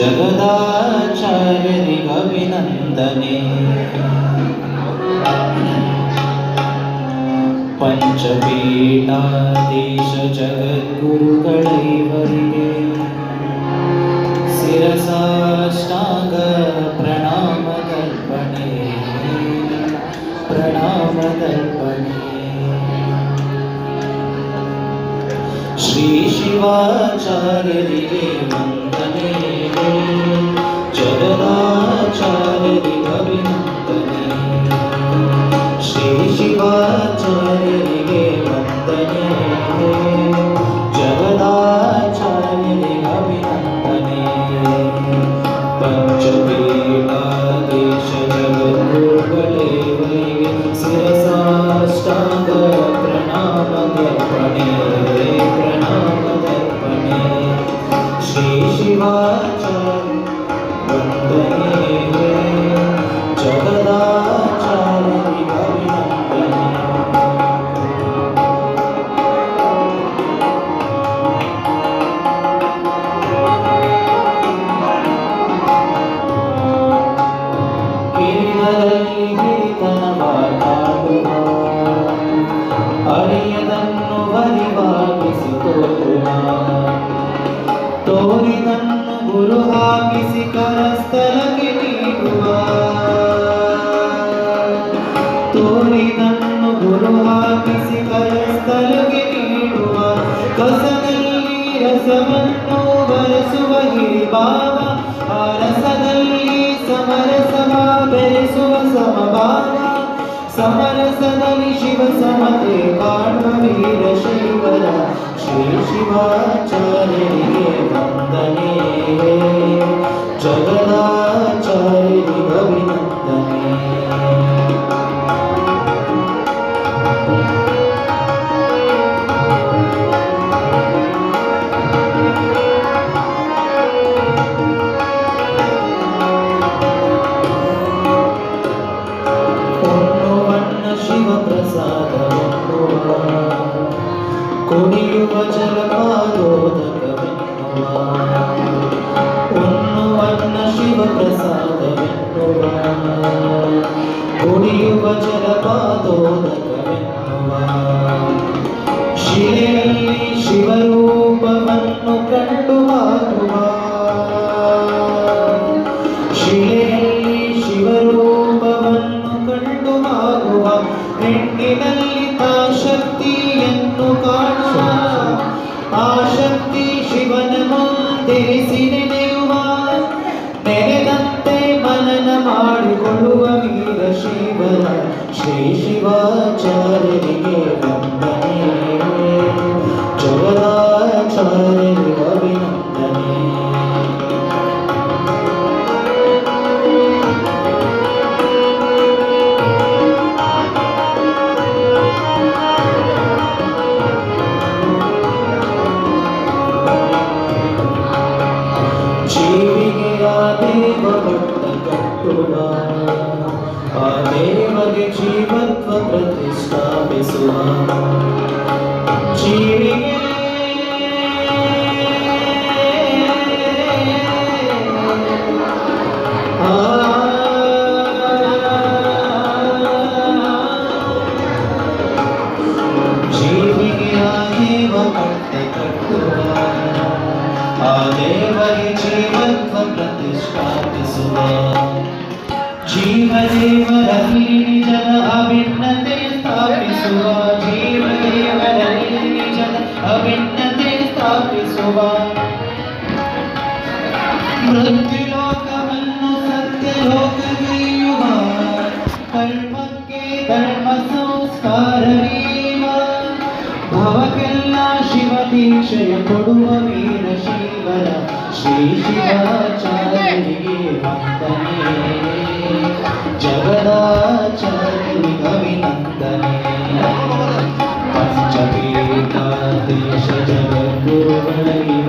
जगदाचार्यभिनन्दने पञ्चपीठादेशजगद्गुरुगणे श्रीशिवाचार्यदिवे वन्दने ಹಿರಿಭಾವ ಆ ರಸದಲ್ಲಿ ಸಮರಸವ ಬೆರೆಸುವ ಸಮಭಾವ ಸಮರಸದಲ್ಲಿ ಶಿವ ಸಮತೆ ಕಾಣುವ ವೀರ ಕುಡಿಯುವ ಜಲಪಾದೋದಕವೆನ್ನುವ ಉಣ್ಣುವನ್ನ ಶಿವಪ್ರಸಾದವೆನ್ನುವ ಕುಡಿಯುವ ಜಲಪಾದೋದಕವೆನ್ನುವ ಶಿಲೆಯಲ್ಲಿ ಶಿವರೂಪವನ್ನು ಕಂಡು ಹಾಕುವ. ಶಿಲೆಯಲ್ಲಿ ಶಿವರೂಪವನ್ನು ಕಂಡು ಆಗುವ ಹೆಣ್ಣಿನಲ್ಲಿ ತಾ ಶಕ್ತಿಯನ್ನು ಕಾಣುವ. ಮಾಡಿಕೊಳ್ಳುವ ವೀರ ಶಿವನ ಶ್ರೀ ಶಿವಾಚಾರ್ಯರಿಗೆ ಆ ದೇವಗೆ ಜೀವತ್ವ ಪ್ರತಿಷ್ಠಾಪಿಸುವ ಜೀವಿಗೆ ಜೀವಿಗೆ ಆ ದೇವ ಪಟ್ಟ ಕಟ್ಟುವ ಆ ದೇವರಿಗೆ ಜೀವತ್ವ ಪ್ರತಿಷ್ಠಾಪಿಸುವ ജീവദേവരതി ജന അഭിന്നത്തെ സ്ഥാപിക്കുക ജീവദേവരതി ജന അഭിന്നത്തെ സ്ഥാപിക്കുക മൃത്യുലോകമെന്നു സത്യലോകമേയുക കൽമക്കെ ധർമ്മ സംസ്കാരമേവ ഭവകല്ല ശിവദീക്ഷയ കൊടുവ വീര ശിവര ശ്രീ ശിവാചാര്യനികേ ഭക്ത Bye.